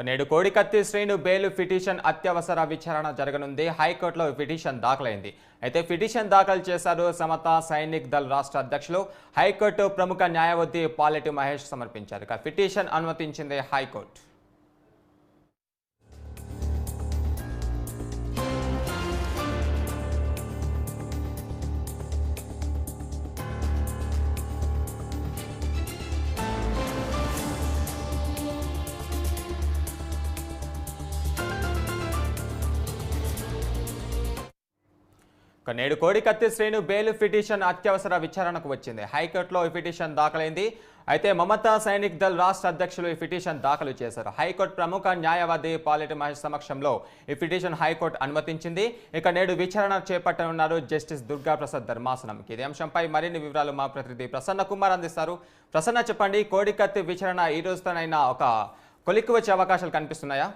నేడు కోడికత్తి Srenu bail petition అత్యవసర విచారణ జరగనుంది. హైకోర్టులో పిటిషన్ దాఖలైంది. అయితే పిటిషన్ దాఖలు చేశారు సమత సైనిక్ దళ్ రాష్ట్ర అధ్యక్షులు. హైకోర్టు ప్రముఖ న్యాయవాది పాలెటి మహేష్ సమర్పించారు. ఇక పిటిషన్ అనుమతించింది హైకోర్టు. ఇక నేడు కోడికత్తి శ్రేణు బెయిల్ పిటిషన్ అత్యవసర విచారణకు వచ్చింది. హైకోర్టులో ఈ పిటిషన్ దాఖలైంది. అయితే మమతా సైనిక్ దళ్ రాష్ట్ర అధ్యక్షులు ఈ పిటిషన్ దాఖలు చేశారు. హైకోర్టు ప్రముఖ న్యాయవాది పాలెటి మహేష్ సమక్షంలో ఈ పిటిషన్ హైకోర్టు అనుమతించింది. ఇక నేడు విచారణ చేపట్టనున్నారు జస్టిస్ దుర్గా ప్రసాద్ ధర్మాసనం. ఇదే అంశంపై మరిన్ని వివరాలు మా ప్రతినిధి ప్రసన్న కుమార్ అందిస్తారు. ప్రసన్న చెప్పండి కోడికత్తి విచారణ ఈ రోజుతోనైనా ఒక కొలిక్కి వచ్చే అవకాశాలు కనిపిస్తున్నాయా?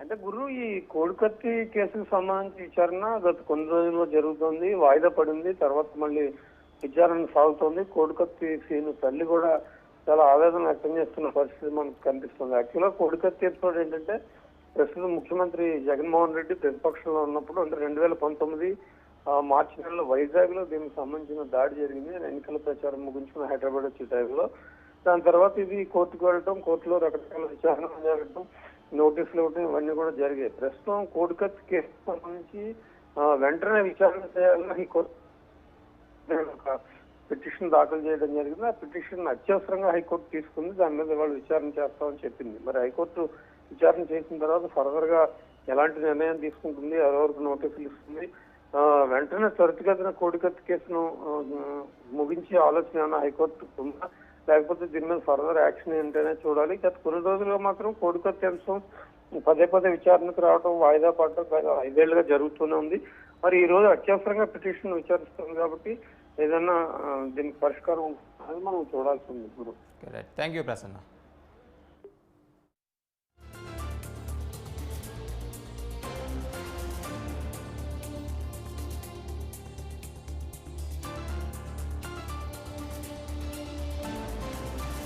అంటే గురు ఈ కోడికత్తి కేసుకు సంబంధించి విచారణ గత కొన్ని రోజుల్లో జరుగుతుంది వాయిదా పడింది తర్వాత మళ్ళీ విచారణ సాగుతోంది. కోడికత్తి సీను తల్లి కూడా చాలా ఆవేదన వ్యక్తం చేస్తున్న పరిస్థితి మనకు కనిపిస్తుంది. యాక్చువల్గా కోడికత్తి ఎపిసోడ్ ఏంటంటే ప్రస్తుతం ముఖ్యమంత్రి జగన్మోహన్ రెడ్డి ప్రతిపక్షంలో ఉన్నప్పుడు అంటే రెండు వేల పంతొమ్మిది మార్చి నెలలో వైజాగ్లో దీనికి సంబంధించిన దాడి జరిగింది. ఎన్నికల ప్రచారం ముగించుకుని హైదరాబాద్ వచ్చే టైంలో. దాని తర్వాత ఇది కోర్టుకు వెళ్ళటం కోర్టులో రకరకాల విచారణ జరగటం నోటీసులు ఇవ్వటం ఇవన్నీ కూడా జరిగాయి. ప్రస్తుతం కోడికత్ కేసు సంబంధించి వెంటనే విచారణ చేయాలని ఒక పిటిషన్ దాఖలు చేయడం జరిగింది. ఆ పిటిషన్ అత్యవసరంగా హైకోర్టు తీసుకుంది. దాని మీద వాళ్ళు విచారణ చేస్తామని చెప్పింది. మరి హైకోర్టు విచారణ చేసిన తర్వాత ఫర్దర్గా ఎలాంటి నిర్ణయం తీసుకుంటుంది? ఎవరెవరికి నోటీసులు ఇస్తుంది? వెంటనే త్వరితగతిన కోడికత్తి కేసును ముగించే ఆలోచన హైకోర్టు ఉందా? లేకపోతే దీని మీద ఫర్దర్ యాక్షన్ ఏంటనే చూడాలి. గత కొన్ని రోజులుగా మాత్రం కోడికత్తి అంశం పదే పదే విచారణకు రావడం వాయిదా పడటం ఐదేళ్ళుగా జరుగుతూనే ఉంది. మరి ఈ రోజు అత్యవసరంగా పిటిషన్ విచారిస్తుంది కాబట్టి ఏదైనా దీనికి పరిష్కారం అది మనం చూడాల్సి ఉంది ఇప్పుడు. Thank you Prasanna.